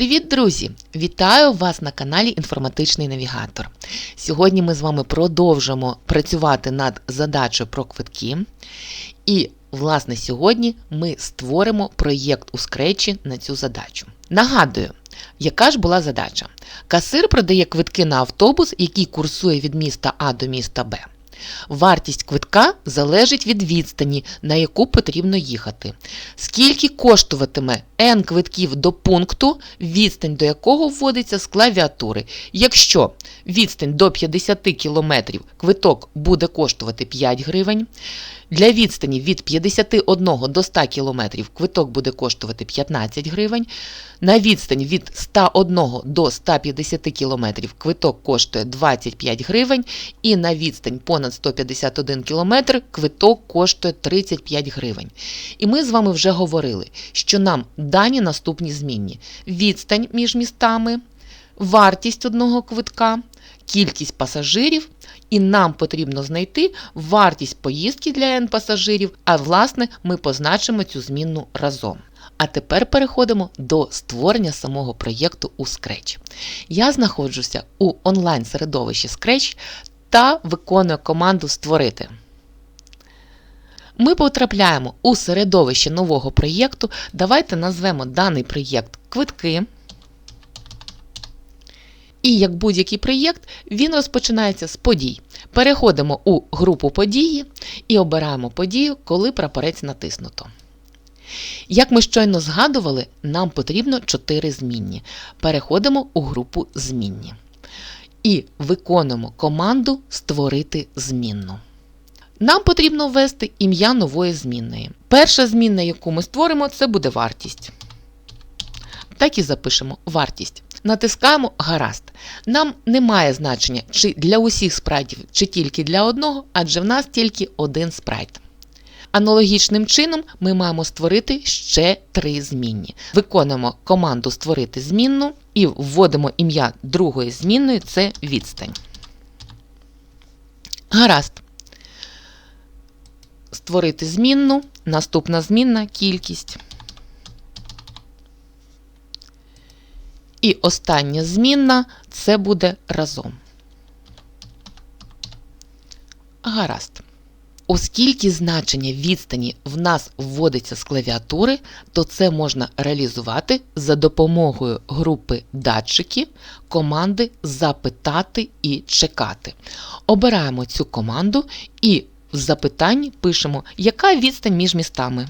Привіт, друзі! Вітаю вас на каналі Інформатичний Навігатор. Сьогодні ми з вами продовжимо працювати над задачею про квитки. І, власне, сьогодні ми створимо проєкт у скретчі на цю задачу. Нагадую, яка ж була задача? Касир продає квитки на автобус, який курсує від міста А до міста Б. Вартість квитка залежить від відстані, на яку потрібно їхати. Скільки коштуватиме N квитків до пункту, відстань до якого вводиться з клавіатури. Якщо відстань до 50 км квиток буде коштувати 5 гривень, для відстані від 51 до 100 км квиток буде коштувати 15 гривень. На відстань від 101 до 150 км квиток коштує 25 гривень. І на відстань понад 151 км квиток коштує 35 гривень. І ми з вами вже говорили, що нам дані наступні змінні: відстань між містами, вартість одного квитка, кількість пасажирів. І нам потрібно знайти вартість поїздки для N пасажирів, а власне ми позначимо цю змінну разом. А тепер переходимо до створення самого проєкту у Scratch. Я знаходжуся у онлайн-середовищі Scratch та виконую команду Створити. Ми потрапляємо у середовище нового проєкту. Давайте назвемо даний проєкт Квитки. І як будь-який проєкт, він розпочинається з подій. Переходимо у групу події і обираємо подію, коли прапорець натиснуто. Як ми щойно згадували, нам потрібно 4 змінні. Переходимо у групу змінні. І виконуємо команду Створити змінну. Нам потрібно ввести ім'я нової змінної. Перша змінна, яку ми створимо, це буде вартість. Так і запишемо вартість. Натискаємо Гаразд. Нам немає значення, чи для усіх спрайтів, чи тільки для одного, адже в нас тільки один спрайт. Аналогічним чином ми маємо створити ще три змінні. Виконуємо команду Створити змінну і вводимо ім'я другої змінної це відстань. Гаразд. Створити змінну. Наступна змінна кількість. І остання змінна це буде разом. Гаразд. Оскільки значення відстані в нас вводиться з клавіатури, то це можна реалізувати за допомогою групи датчики команди Запитати і чекати. Обираємо цю команду і в запитанні пишемо, яка відстань між містами.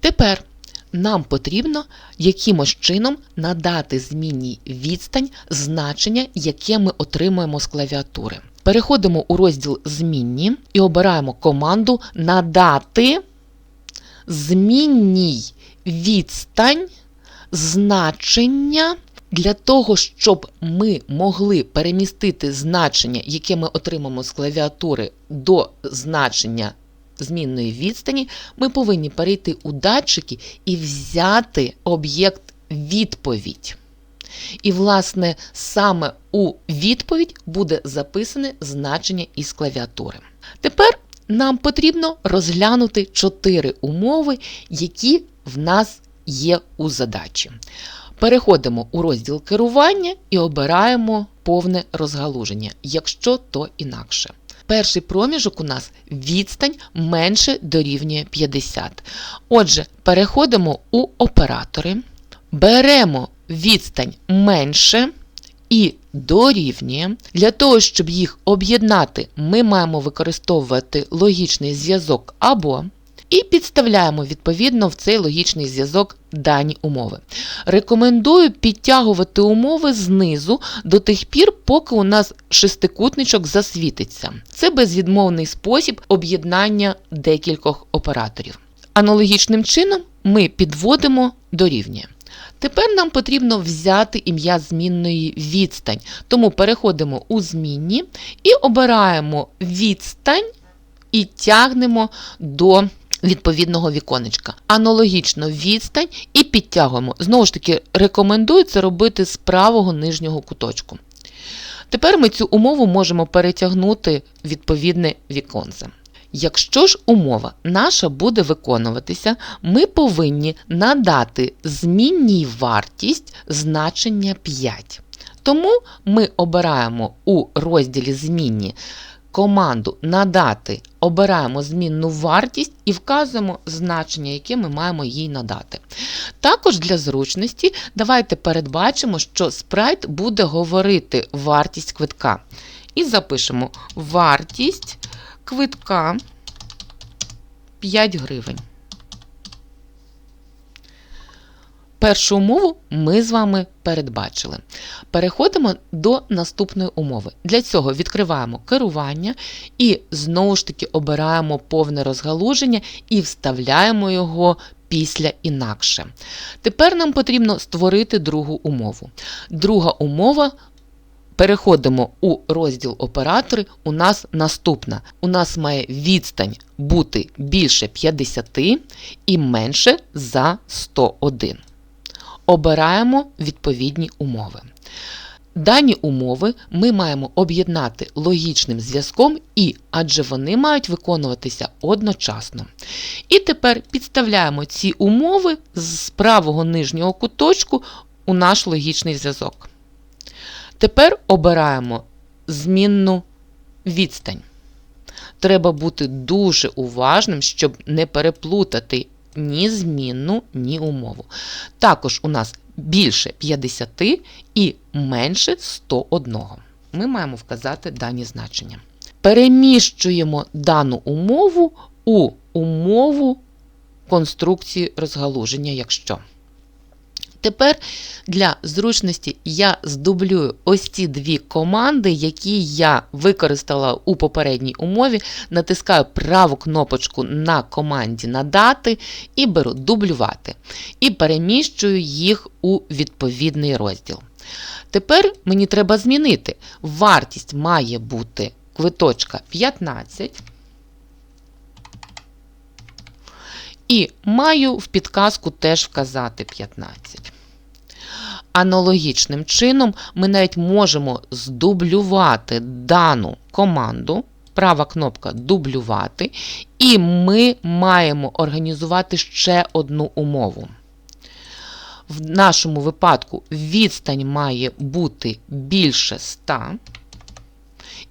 Тепер нам потрібно якимось чином надати змінній відстань значення, яке ми отримуємо з клавіатури. Переходимо у розділ Змінні і обираємо команду Надати змінній відстань значення. Для того, щоб ми могли перемістити значення, яке ми отримаємо з клавіатури, до значення змінної відстані, ми повинні перейти у датчики і взяти об'єкт відповідь. І, власне, саме у відповідь буде записане значення із клавіатури. Тепер нам потрібно розглянути чотири умови, які в нас є у задачі. Переходимо у розділ керування і обираємо повне розгалуження, якщо то інакше. Перший проміжок у нас відстань менше дорівнює 50. Отже, переходимо у оператори, беремо відстань менше і дорівнює. Для того, щоб їх об'єднати, ми маємо використовувати логічний зв'язок або. І підставляємо відповідно в цей логічний зв'язок дані умови. Рекомендую підтягувати умови знизу до тих пір, поки у нас шестикутничок засвітиться. Це безвідмовний спосіб об'єднання декількох операторів. Аналогічним чином ми підводимо до рівня. Тепер нам потрібно взяти ім'я змінної відстань, тому переходимо у змінні і обираємо відстань і тягнемо до відповідного віконечка. Аналогічно відстань і підтягуємо. Знову ж таки, рекомендую це робити з правого нижнього куточку. Тепер ми цю умову можемо перетягнути відповідне віконце. Якщо ж умова наша буде виконуватися, ми повинні надати змінній вартість значення 5. Тому ми обираємо у розділі змінні команду надати, обираємо змінну вартість і вказуємо значення, яке ми маємо їй надати. Також для зручності давайте передбачимо, що спрайт буде говорити вартість квитка. І запишемо вартість квитка 5 гривень. Першу умову ми з вами передбачили. Переходимо до наступної умови. Для цього відкриваємо керування і знову ж таки обираємо повне розгалуження і вставляємо його після інакше. Тепер нам потрібно створити другу умову. Друга умова. Переходимо у розділ оператори. У нас наступна. У нас має відстань бути більше 50 і менше за 101 обираємо відповідні умови. Дані умови ми маємо об'єднати логічним зв'язком і, адже вони мають виконуватися одночасно. І тепер підставляємо ці умови з правого нижнього куточку у наш логічний зв'язок. Тепер обираємо змінну відстань. Треба бути дуже уважним, щоб не переплутати ні змінну, ні умову. Також у нас більше 50 і менше 101. Ми маємо вказати дані значення. Переміщуємо дану умову у умову конструкції розгалуження, якщо. Тепер для зручності я здублюю ось ці дві команди, які я використала у попередній умові. Натискаю праву кнопочку на команді Надати і беру дублювати. І переміщую їх у відповідний розділ. Тепер мені треба змінити. Вартість має бути квиточка 15. І маю в підказку теж вказати 15. Аналогічним чином ми навіть можемо здублювати дану команду, права кнопка дублювати, і ми маємо організувати ще одну умову. В нашому випадку відстань має бути більше 100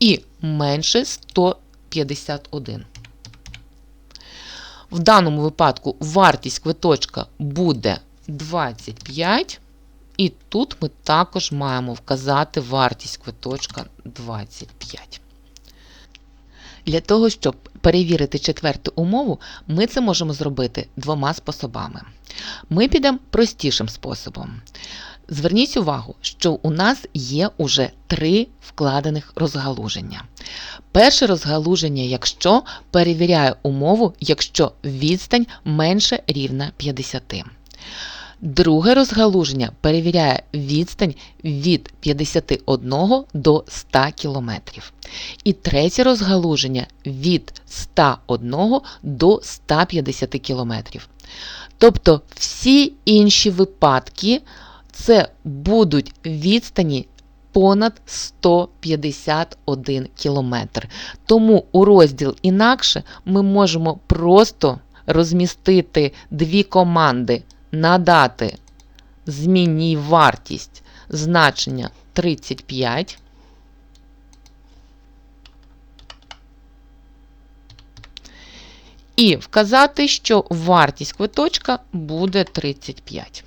і менше 151. В даному випадку вартість квиточка буде 25. І тут ми також маємо вказати вартість квиточка 25. Для того, щоб перевірити четверту умову, ми це можемо зробити двома способами. Ми підемо простішим способом. Зверніть увагу, що у нас є уже три вкладених розгалуження. Перше розгалуження, якщо перевіряє умову, якщо відстань менше рівна 50. Друге розгалуження перевіряє відстань від 51 до 100 км. І третє розгалуження від 101 до 150 км. Тобто всі інші випадки це будуть відстані понад 151 км. Тому у розділ інакше ми можемо просто розмістити дві команди, надати змінній вартість значення 35. І вказати, що вартість квиточка буде 35.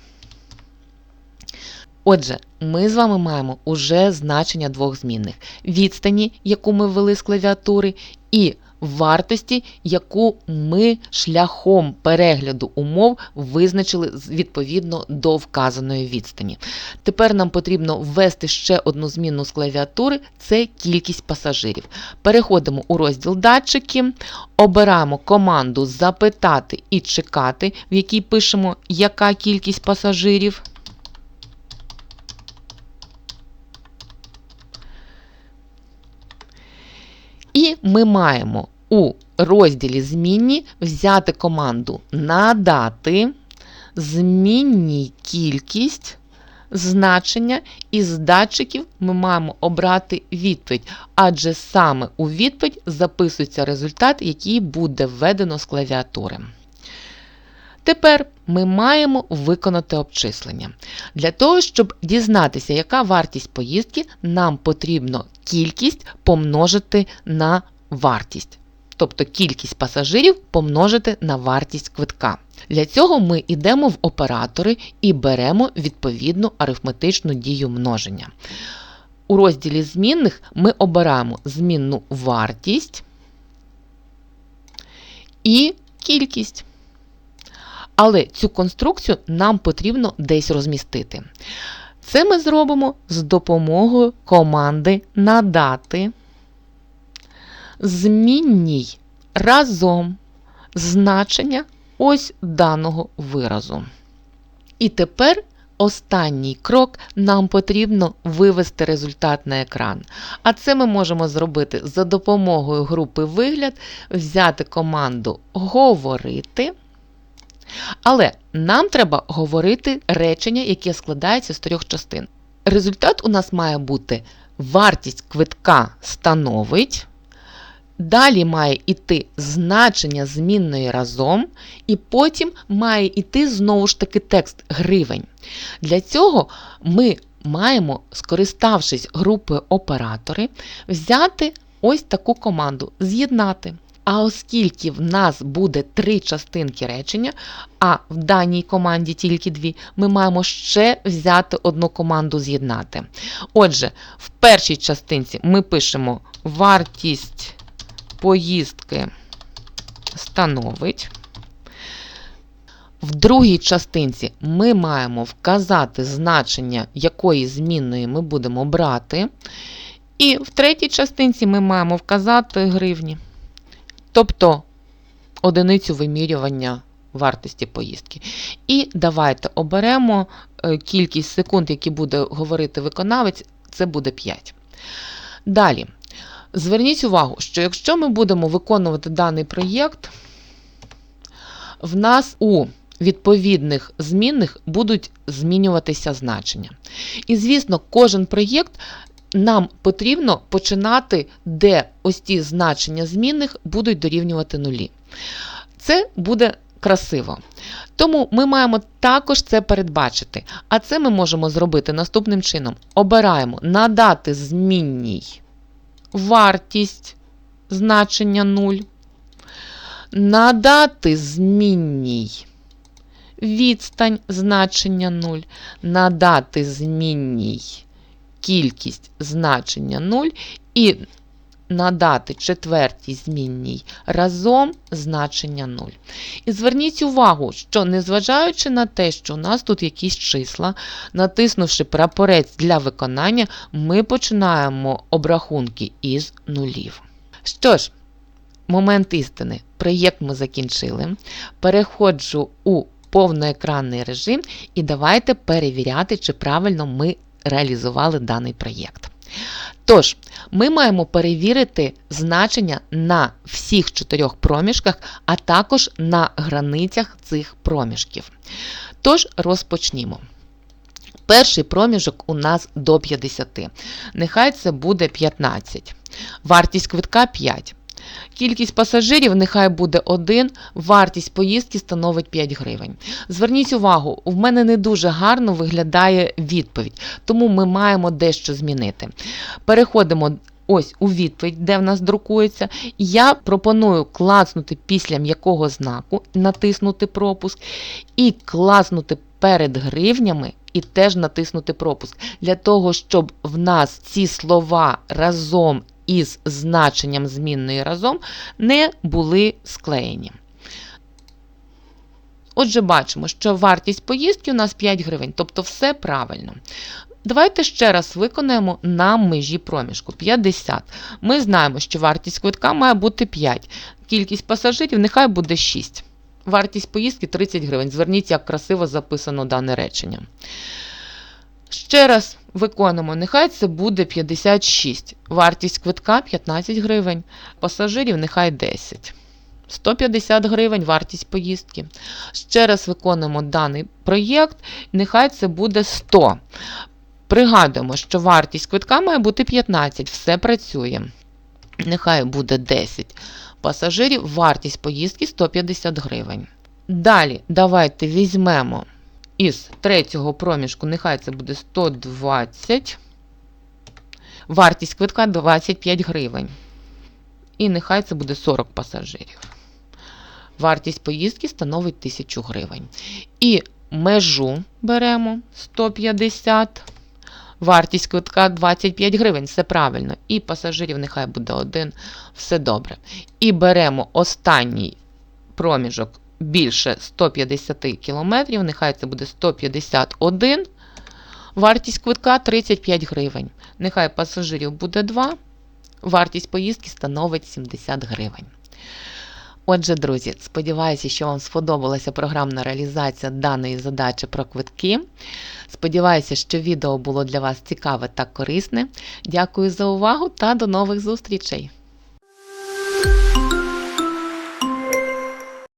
Отже, ми з вами маємо уже значення двох змінних: відстані, яку ми ввели з клавіатури, і вартості, яку ми шляхом перегляду умов визначили відповідно до вказаної відстані. Тепер нам потрібно ввести ще одну зміну з клавіатури це кількість пасажирів. Переходимо у розділ датчики, обираємо команду Запитати і чекати, в якій пишемо, яка кількість пасажирів. І ми маємо у розділі Змінні взяти команду Надати змінній кількість значення із датчиків ми маємо обрати відповідь, адже саме у відповідь записується результат, який буде введено з клавіатури. Тепер ми маємо виконати обчислення. Для того, щоб дізнатися, яка вартість поїздки, нам потрібно кількість помножити на вартість. Тобто кількість пасажирів помножити на вартість квитка. Для цього ми йдемо в оператори і беремо відповідну арифметичну дію множення. У розділі змінних ми обираємо змінну вартість і кількість. Але цю конструкцію нам потрібно десь розмістити. Це ми зробимо з допомогою команди надати змінній разом значення ось даного виразу. І тепер останній крок нам потрібно вивести результат на екран. А це ми можемо зробити за допомогою групи вигляд, взяти команду Говорити. Але нам треба говорити речення, яке складається з трьох частин. Результат у нас має бути вартість квитка становить. Далі має йти значення змінної разом, і потім має йти знову ж таки текст гривень. Для цього ми маємо, скориставшись групою оператори, взяти ось таку команду з'єднати. А оскільки в нас буде три частинки речення, а в даній команді тільки дві, ми маємо ще взяти одну команду з'єднати. Отже, в першій частинці ми пишемо вартість поїздки становить. В другій частинці ми маємо вказати значення, якої змінної ми будемо брати. І в третій частинці ми маємо вказати гривні. Тобто одиницю вимірювання вартості поїздки. І давайте оберемо е, кількість секунд, які буде говорити виконавець, це буде 5. Далі. Зверніть увагу, що якщо ми будемо виконувати даний проєкт, в нас у відповідних змінних будуть змінюватися значення. І, звісно, кожен проєкт нам потрібно починати, де ось ті значення змінних будуть дорівнювати нулі. Це буде красиво. Тому ми маємо також це передбачити. А це ми можемо зробити наступним чином: обираємо надати змінній вартість значення 0, надати змінній відстань значення 0, надати змінній кількість значення 0 і надати четвертій змінній разом значення 0. І зверніть увагу, що незважаючи на те, що у нас тут якісь числа, натиснувши прапорець для виконання, ми починаємо обрахунки із нулів. Що ж, момент істини. Проєкт ми закінчили. Переходжу у повноекранний режим і давайте перевіряти, чи правильно ми реалізували даний проєкт. Тож, ми маємо перевірити значення на всіх чотирьох проміжках, а також на границях цих проміжків. Тож, розпочнімо. Перший проміжок у нас до 50. Нехай це буде 15. Вартість квитка 5. Кількість пасажирів нехай буде 1, вартість поїздки становить 5 гривень. Зверніть увагу, в мене не дуже гарно виглядає відповідь, тому ми маємо дещо змінити. Переходимо. Ось у відповідь, де в нас друкується. Я пропоную класнути після м'якого знаку, натиснути пропуск, і класнути перед гривнями і теж натиснути пропуск. Для того, щоб в нас ці слова разом із значенням змінної разом не були склеєні. Отже, бачимо, що вартість поїздки у нас 5 гривень, тобто все правильно. Давайте ще раз виконаємо на межі проміжку 50. Ми знаємо, що вартість квитка має бути 5. Кількість пасажирів нехай буде 6. Вартість поїздки 30 гривень. Зверніть, як красиво записано дане речення. Ще раз виконуємо, нехай це буде 56. Вартість квитка 15 гривень. Пасажирів нехай 10. 150 гривень вартість поїздки. Ще раз виконуємо даний проєкт, нехай це буде 100. Пригадуємо, що вартість квитка має бути 15, все працює. Нехай буде 10 пасажирів, вартість поїздки 150 гривень. Далі давайте візьмемо із третього проміжку, нехай це буде 120. Вартість квитка 25 гривень. І нехай це буде 40 пасажирів. Вартість поїздки становить 1000 гривень. І межу беремо 150. Вартість квитка 25 гривень, все правильно. І пасажирів нехай буде один, все добре. І беремо останній проміжок більше 150 кілометрів, нехай це буде 151. Вартість квитка 35 гривень. Нехай пасажирів буде 2. Вартість поїздки становить 70 гривень. Отже, друзі, сподіваюся, що вам сподобалася програмна реалізація даної задачі про квитки. Сподіваюся, що відео було для вас цікаве та корисне. Дякую за увагу та до нових зустрічей!